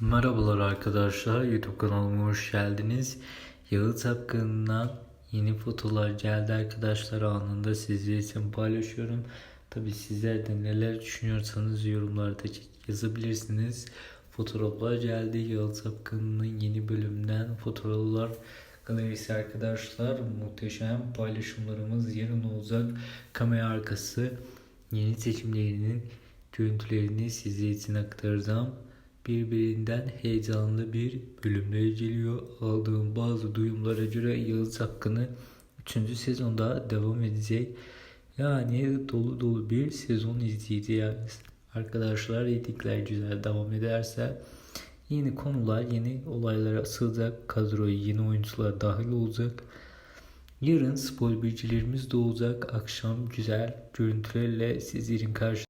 Merhabalar arkadaşlar YouTube kanalıma hoş geldiniz. Yağıt hakkında yeni fotolar geldi arkadaşlar anında sizler için paylaşıyorum. Tabi sizler de neler düşünüyorsanız yorumlarda yazabilirsiniz. Fotoğraflar geldi Yağıt hakkının yeni bölümden fotoğraflar galerisi arkadaşlar muhteşem paylaşımlarımız yarın olacak kamera arkası yeni seçimlerinin görüntülerini sizler için aktaracağım birbirinden heyecanlı bir bölümler geliyor. Aldığım bazı duyumlara göre Yağız Hakkı'nı 3. sezonda devam edecek. Yani dolu dolu bir sezon izleyeceğiz. Arkadaşlar reytingler güzel devam ederse yeni konular, yeni olaylara asılacak. Kadroya yeni oyuncular dahil olacak. Yarın spor bilgilerimiz de olacak. Akşam güzel görüntülerle sizlerin karşısında